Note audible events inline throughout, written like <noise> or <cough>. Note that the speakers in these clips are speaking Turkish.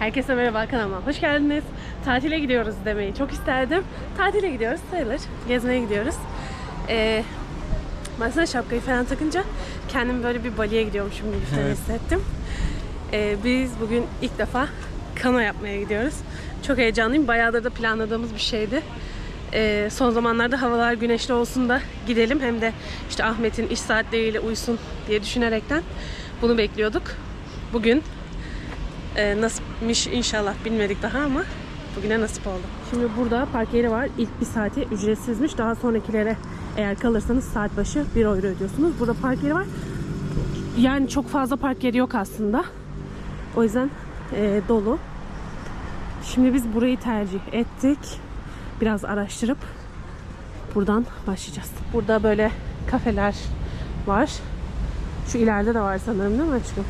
Herkese merhaba kanalıma hoş geldiniz. Tatile gidiyoruz demeyi çok isterdim. Tatile gidiyoruz sayılır. Gezmeye gidiyoruz. Ee, ben sana şapkayı falan takınca kendimi böyle bir Bali'ye gidiyormuşum gibi falan Evet. hissettim. Ee, biz bugün ilk defa kano yapmaya gidiyoruz. Çok heyecanlıyım. Bayağıdır da planladığımız bir şeydi. Ee, son zamanlarda havalar güneşli olsun da gidelim. Hem de işte Ahmet'in iş saatleriyle uysun diye düşünerekten bunu bekliyorduk. Bugün ee, nasipmiş inşallah bilmedik daha ama bugüne nasip oldu. Şimdi burada park yeri var. İlk bir saati ücretsizmiş. Daha sonrakilere eğer kalırsanız saat başı 1 euro ödüyorsunuz. Burada park yeri var. Yani çok fazla park yeri yok aslında. O yüzden e, dolu. Şimdi biz burayı tercih ettik. Biraz araştırıp buradan başlayacağız. Burada böyle kafeler var. Şu ileride de var sanırım değil mi aşkım?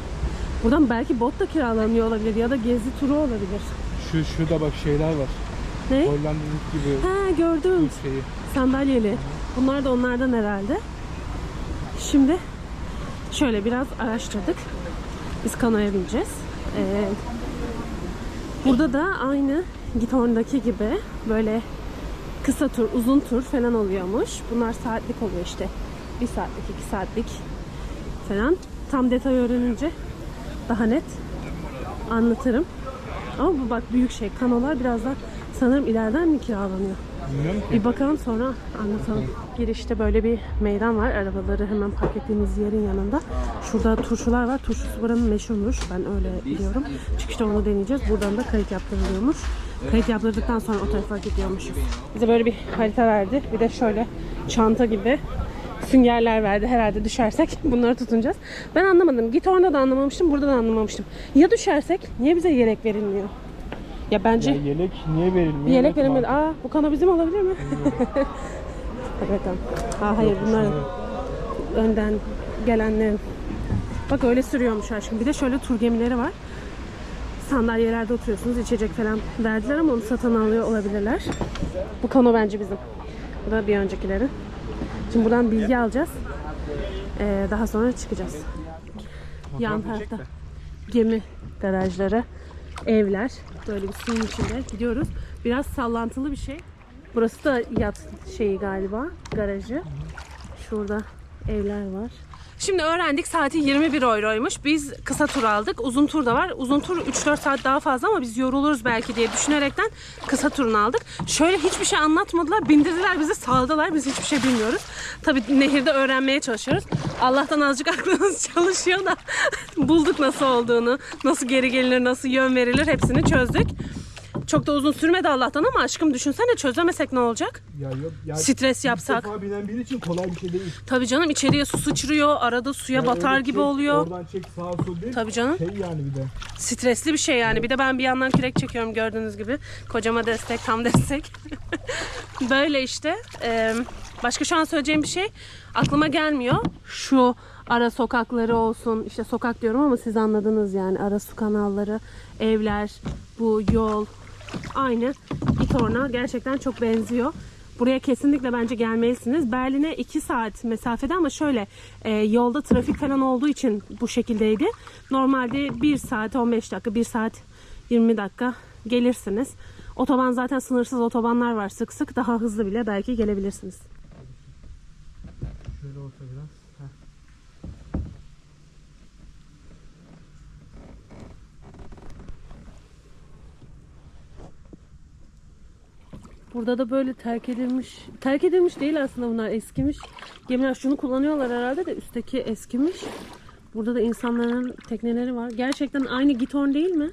Buradan belki bot da kiralanıyor olabilir ya da gezi turu olabilir. Şu şurada bak şeyler var. Ne? Hollanda'nın gibi Ha gördüm. şeyi. Sandalyeli. Bunlar da onlardan herhalde. Şimdi şöyle biraz araştırdık. Biz kanoya bineceğiz. Ee, burada da aynı Githorn'daki gibi böyle kısa tur, uzun tur falan oluyormuş. Bunlar saatlik oluyor işte. Bir saatlik, iki saatlik falan. Tam detay öğrenince daha net anlatırım. Ama bu bak büyük şey. Kanolar biraz da sanırım ileriden mi kiralanıyor? Bilmiyorum ki. Bir bakalım sonra anlatalım. Girişte böyle bir meydan var. Arabaları hemen park ettiğimiz yerin yanında. Şurada turşular var. Turşusu buranın meşhurmuş. Ben öyle biliyorum. Çıkışta onu deneyeceğiz. Buradan da kayıt yaptırılıyormuş. Kayıt yaptırdıktan sonra o tarafa gidiyormuşuz. Bize böyle bir harita verdi. Bir de şöyle çanta gibi süngerler verdi. Herhalde düşersek bunları tutunacağız. Ben anlamadım. Git orada da anlamamıştım. Burada da anlamamıştım. Ya düşersek niye bize yelek verilmiyor? Ya bence Ya yelek niye verilmiyor? yelek verilmedi. Aa bu kano bizim olabilir mi? <laughs> evet tamam. Aa hayır bunlar önden gelenlerin. Bak öyle sürüyormuş aşkım. Bir de şöyle tur gemileri var. Sandalyelerde oturuyorsunuz. içecek falan verdiler ama onu satın alıyor olabilirler. Bu kano bence bizim. Bu da bir öncekileri. Şimdi buradan bilgi alacağız. Ee, daha sonra çıkacağız. Yan tarafta gemi garajları, evler. Böyle bir suyun içinde gidiyoruz. Biraz sallantılı bir şey. Burası da yat şeyi galiba, garajı. Şurada evler var. Şimdi öğrendik saati 21 euroymuş. Biz kısa tur aldık. Uzun tur da var. Uzun tur 3-4 saat daha fazla ama biz yoruluruz belki diye düşünerekten kısa turunu aldık. Şöyle hiçbir şey anlatmadılar. Bindirdiler bizi saldılar. Biz hiçbir şey bilmiyoruz. Tabii nehirde öğrenmeye çalışıyoruz. Allah'tan azıcık <laughs> aklımız çalışıyor da <laughs> bulduk nasıl olduğunu, nasıl geri gelinir, nasıl yön verilir hepsini çözdük. Çok da uzun sürmedi Allah'tan ama aşkım düşünsene çözemesek ne olacak? Ya yok. Ya Stres ilk yapsak. defa binen biri için kolay bir şey değil. Tabii canım içeriye su sıçrıyor, arada suya Yani batar öyle gibi çek, oluyor. Oradan çek sağa sol değil. Tabii canım. Şey yani bir de. Stresli bir şey yani. Bir de ben bir yandan kürek çekiyorum gördüğünüz gibi. Kocama destek, tam destek. <laughs> Böyle işte. Ee, başka şu an söyleyeceğim bir şey aklıma gelmiyor. Şu ara sokakları olsun. işte sokak diyorum ama siz anladınız yani. Ara su kanalları, evler, bu yol. Aynı İtorna gerçekten çok benziyor. Buraya kesinlikle bence gelmelisiniz. Berlin'e 2 saat mesafede ama şöyle e, yolda trafik falan olduğu için bu şekildeydi. Normalde 1 saat 15 dakika, 1 saat 20 dakika gelirsiniz. Otoban zaten sınırsız otobanlar var sık sık. Daha hızlı bile belki gelebilirsiniz. Şöyle olsa biraz. Burada da böyle terk edilmiş, terk edilmiş değil aslında bunlar eskimiş. Gemiler şunu kullanıyorlar herhalde de üstteki eskimiş. Burada da insanların tekneleri var. Gerçekten aynı Githorn değil mi?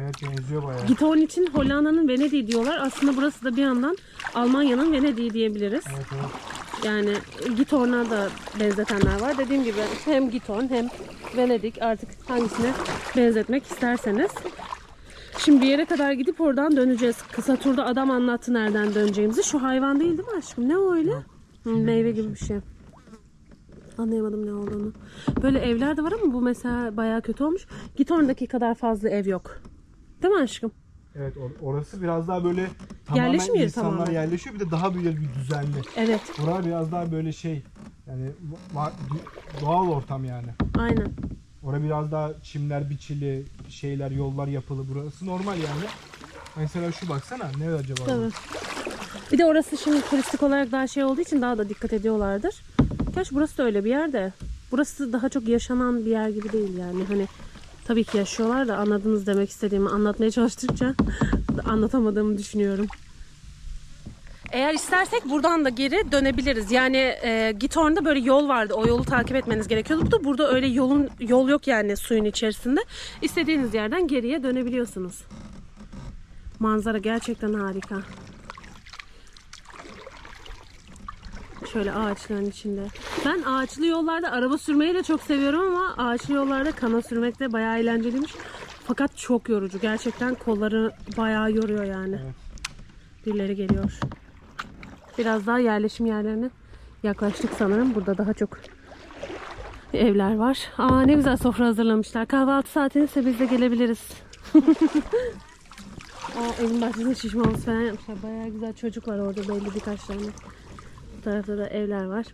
Evet benziyor bayağı. Githorn için Hollanda'nın Venedik'i diyorlar. Aslında burası da bir yandan Almanya'nın Venedik'i diyebiliriz. Evet evet. Yani Githorn'a da benzetenler var. Dediğim gibi hem Githorn hem Venedik artık hangisine benzetmek isterseniz. Şimdi bir yere kadar gidip oradan döneceğiz. Kısa turda adam anlattı nereden döneceğimizi. Şu hayvan değil değil mi aşkım? Ne o öyle? Hı, meyve gibi bir şey. Anlayamadım ne olduğunu. Böyle evler de var ama bu mesela bayağı kötü olmuş. Githorn'daki kadar fazla ev yok. Değil mi aşkım? Evet or- orası biraz daha böyle tamamen Yerleşim yeri insanlar tamamen. yerleşiyor. Bir de daha böyle bir düzenli. Evet. Bura biraz daha böyle şey yani va- doğal ortam yani. Aynen. Orada biraz daha çimler biçili, şeyler, yollar yapılı. Burası normal yani. Mesela şu baksana ne acaba? Tabii. Bir de orası şimdi turistik olarak daha şey olduğu için daha da dikkat ediyorlardır. Gerçi burası da öyle bir yer de. Burası daha çok yaşanan bir yer gibi değil yani. Hani tabii ki yaşıyorlar da anladınız demek istediğimi anlatmaya çalıştıkça <laughs> anlatamadığımı düşünüyorum. Eğer istersek buradan da geri dönebiliriz. Yani e, Githorn'da böyle yol vardı. O yolu takip etmeniz gerekiyordu. Burada, burada öyle yolun yol yok yani suyun içerisinde. İstediğiniz yerden geriye dönebiliyorsunuz. Manzara gerçekten harika. Şöyle ağaçların içinde. Ben ağaçlı yollarda araba sürmeyi de çok seviyorum ama ağaçlı yollarda kana sürmek de bayağı eğlenceliymiş. Fakat çok yorucu. Gerçekten kolları bayağı yoruyor yani. Evet. Birileri geliyor. Biraz daha yerleşim yerlerine yaklaştık sanırım. Burada daha çok evler var. Aa ne güzel sofra hazırlamışlar. Kahvaltı saatinse biz de gelebiliriz. <laughs> Aa evin bahçesinde şişme havuz falan yapmışlar. Bayağı güzel çocuk var orada belli birkaç tane. Bu tarafta da evler var.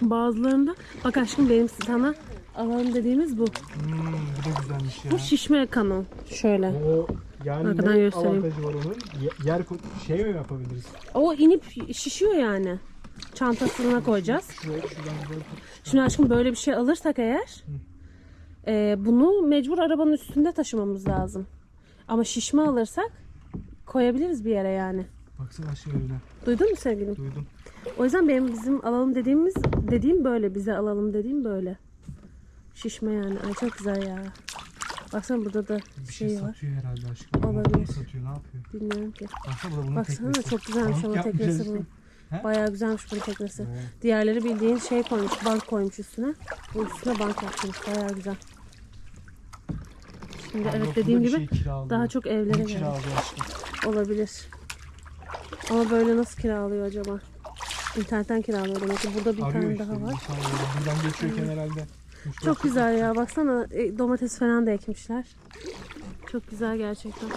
Bazılarında bak aşkım benim sana alan dediğimiz bu. Hmm, bu da güzelmiş ya. Bu şişme kano. Şöyle. O yani Arkadan ne göstereyim. avantajı var onun? Ye- Yer ko- şey mi yapabiliriz? O inip şişiyor yani. Çantasına koyacağız. Şuraya, şuradan böyle tut. Şimdi aşkım böyle bir şey alırsak eğer e, bunu mecbur arabanın üstünde taşımamız lazım. Ama şişme alırsak koyabiliriz bir yere yani. Baksana şöyle. Duydun mu sevgilim? Duydum. O yüzden benim bizim alalım dediğimiz dediğim böyle. Bize alalım dediğim böyle. Şişme yani. Ay çok güzel ya. Baksana burada da Bir şey, şey var. satıyor herhalde aşkım. Olabilir. Ne satıyor ne yapıyor? Bilmiyorum ki. Baksana bu da bunun Baksana teknesi. çok güzelmiş Balık ama teknesi bunun. He? Bayağı güzelmiş bunun teknesi. Evet. Diğerleri bildiğin şey koymuş, bank koymuş üstüne. Bu üstüne bank yapmış. Bayağı güzel. Şimdi Yani evet dediğim burada gibi daha çok evlere göre kiralıyor aşkım. olabilir. Ama böyle nasıl kiralıyor acaba? İnternetten kiralıyor demek ki. Burada bir Arıyor tane işte. daha var. insan arıyor. Buradan geçiyorken herhalde. Çok güzel ya. Baksana e, domates falan da ekmişler. Çok güzel gerçekten.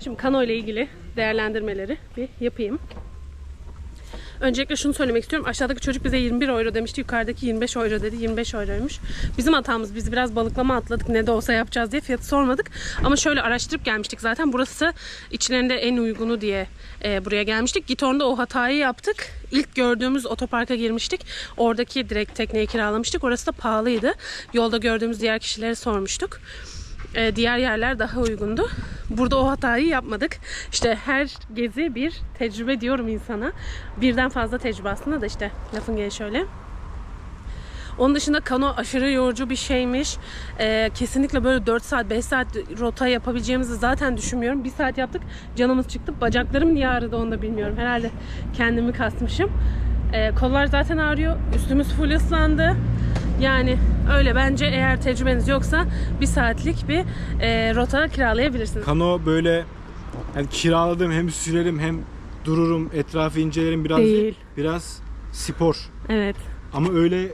Şimdi kano ile ilgili değerlendirmeleri bir yapayım. Öncelikle şunu söylemek istiyorum. Aşağıdaki çocuk bize 21 euro demişti. Yukarıdaki 25 euro dedi. 25 euroymuş. Bizim hatamız. Biz biraz balıklama atladık. Ne de olsa yapacağız diye fiyatı sormadık. Ama şöyle araştırıp gelmiştik. Zaten burası içlerinde en uygunu diye e, buraya gelmiştik. Gitor'da o hatayı yaptık. İlk gördüğümüz otoparka girmiştik. Oradaki direkt tekneyi kiralamıştık. Orası da pahalıydı. Yolda gördüğümüz diğer kişilere sormuştuk. E, diğer yerler daha uygundu. Burada o hatayı yapmadık. İşte her gezi bir tecrübe diyorum insana. Birden fazla tecrübe aslında da işte lafın gelişi öyle. Onun dışında kano aşırı yorucu bir şeymiş. E, kesinlikle böyle 4 saat 5 saat rota yapabileceğimizi zaten düşünmüyorum. Bir saat yaptık canımız çıktı. Bacaklarım niye ağrıdı onu da bilmiyorum. Herhalde kendimi kasmışım. E, kollar zaten ağrıyor. Üstümüz full ıslandı. Yani öyle bence eğer tecrübeniz yoksa bir saatlik bir e, rota kiralayabilirsiniz. Kano böyle yani kiraladım hem sürerim hem dururum etrafı incelerim biraz Değil. biraz spor. Evet. Ama öyle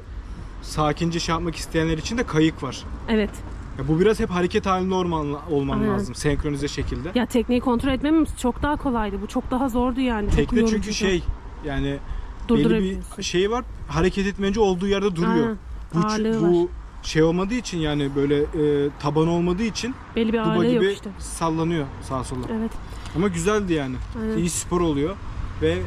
sakince şey yapmak isteyenler için de kayık var. Evet. Ya bu biraz hep hareket halinde olman, olman Aynen. lazım senkronize şekilde. Ya tekneyi kontrol etmemiz çok daha kolaydı. Bu çok daha zordu yani. Çok Tekne çünkü yorucuydu. şey yani belli bir şey var hareket etmeyince olduğu yerde duruyor. Aynen. Bu, Ağırlığı bu şey olmadığı için yani böyle e, taban olmadığı için Belli bir duba ağırlığı yok gibi işte. sallanıyor sağa sola. Evet. Ama güzeldi yani. Aynen. İyi spor oluyor ve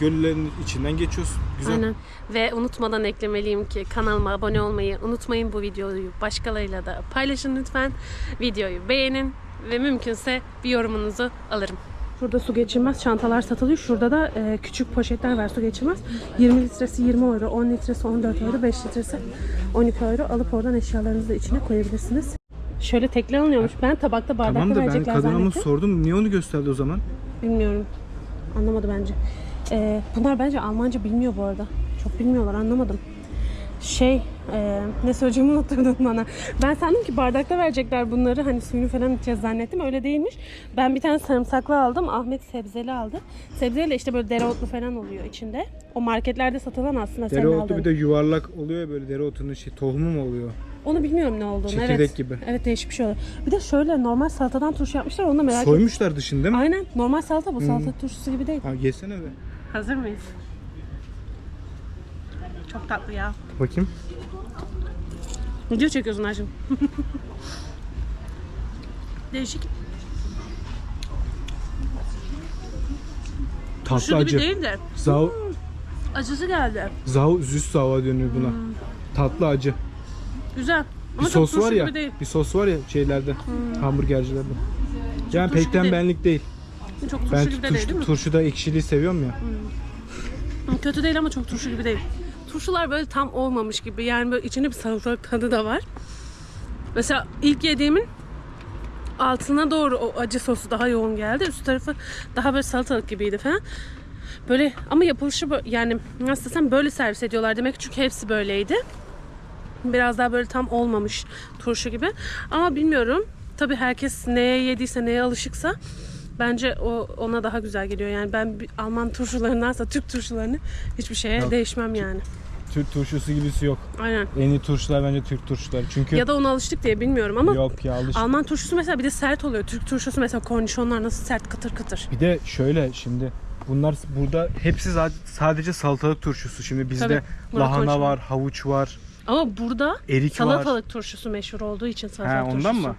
göllerin içinden geçiyorsun. Güzel. Aynen. Ve unutmadan eklemeliyim ki kanalıma abone olmayı unutmayın bu videoyu başkalarıyla da paylaşın lütfen. Videoyu beğenin ve mümkünse bir yorumunuzu alırım. Burada su geçirmez çantalar satılıyor. Şurada da e, küçük poşetler var su geçirmez. 20 litresi 20 euro, 10 litresi 14 euro, 5 litresi 12 euro alıp oradan eşyalarınızı da içine koyabilirsiniz. Şöyle tekli alınıyormuş. Ben tabakta bardakta Tamam da ben verecekler kadına zannettim. sordum. Niye onu gösterdi o zaman? Bilmiyorum. Anlamadı bence. Ee, bunlar bence Almanca bilmiyor bu arada. Çok bilmiyorlar anlamadım. Şey, e, ne söyleyeceğimi unutturdun bana. Ben sandım ki bardakta verecekler bunları. Hani suyunu falan içeceğiz zannettim. Öyle değilmiş. Ben bir tane sarımsaklı aldım. Ahmet sebzeli aldı. Sebzeyle işte böyle dereotlu falan oluyor içinde. O marketlerde satılan aslında senin Dereotu aldığın. bir de yuvarlak oluyor ya böyle dereotunun şey tohumu mu oluyor? Onu bilmiyorum ne olduğunu. Çekirdek evet. gibi. Evet değişik bir şey oluyor. Bir de şöyle normal salatadan turşu yapmışlar. Onu da merak ettim. Soymuşlar dışında değil mi? Hmm. Aynen normal salata bu. Salata turşusu gibi değil. Ha yesene be. Hazır mıyız? Çok tatlı ya. Bakayım. Video çekiyorsun Ayşem. Değişik. Tatlı Şu gibi acı. değil de Zav, acısı geldi. zav, züst zava dönüyor buna. Tatlı acı. Güzel. Bir Ama çok sos turşu var ya. gibi değil. Bir sos var ya şeylerde. Hamburgercilerde. Yani turşu pekten gibi değil. benlik değil. Çok turşu Ben gibi de değil değil turşu, mi? turşuda ekşiliği seviyorum ya. Kötü değil ama çok turşu gibi değil. Turşular böyle tam olmamış gibi. Yani böyle içinde bir salatalık tadı da var. Mesela ilk yediğimin altına doğru o acı sosu daha yoğun geldi. Üst tarafı daha böyle salatalık gibiydi falan. Böyle ama yapılışı yani nasıl desem böyle servis ediyorlar demek ki çünkü hepsi böyleydi. Biraz daha böyle tam olmamış turşu gibi. Ama bilmiyorum. Tabii herkes neye yediyse, neye alışıksa bence o ona daha güzel geliyor. Yani ben Alman turşularındansa Türk turşularını hiçbir şeye Yok. değişmem yani. Türk turşusu gibisi yok. Aynen. En iyi turşular bence Türk turşuları. Çünkü Ya da ona alıştık diye bilmiyorum ama yok ya alış. Alman turşusu mesela bir de sert oluyor. Türk turşusu mesela kornişonlar nasıl sert kıtır kıtır. Bir de şöyle şimdi bunlar burada hepsi sadece salatalık turşusu. Şimdi bizde Tabii, lahana var, havuç var, Ama burada erik var. salatalık turşusu meşhur olduğu için He, salatalık ondan turşusu. mı?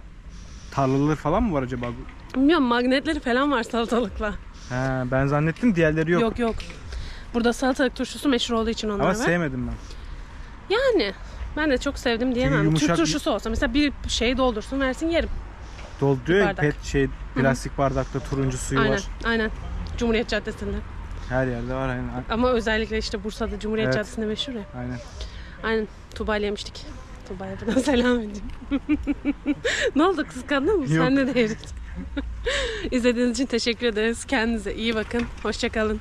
Tarlaları falan mı var acaba? Bilmiyorum magnetleri falan var salatalıkla. He, ben zannettim diğerleri yok. Yok yok. Burada salatalık turşusu meşhur olduğu için onlar Ama var. sevmedim ben. Yani ben de çok sevdim diyemem. yumuşak Türk turşusu olsa mesela bir şey doldursun versin yerim. Dolduruyor ya bardak. pet şey plastik bardakta turuncu suyu aynen var. aynen. Cumhuriyet Caddesi'nde. Her yerde var aynen. Ama özellikle işte Bursa'da Cumhuriyet Evet. Caddesi'nde meşhur ya. Aynen. Aynen. Tuğba'yla yemiştik. Tuğba'ya buradan <laughs> selam edeyim. <laughs> ne oldu kıskandın mı? Yok. Sen de değildin. <laughs> İzlediğiniz için teşekkür ederiz. Kendinize iyi bakın. Hoşçakalın.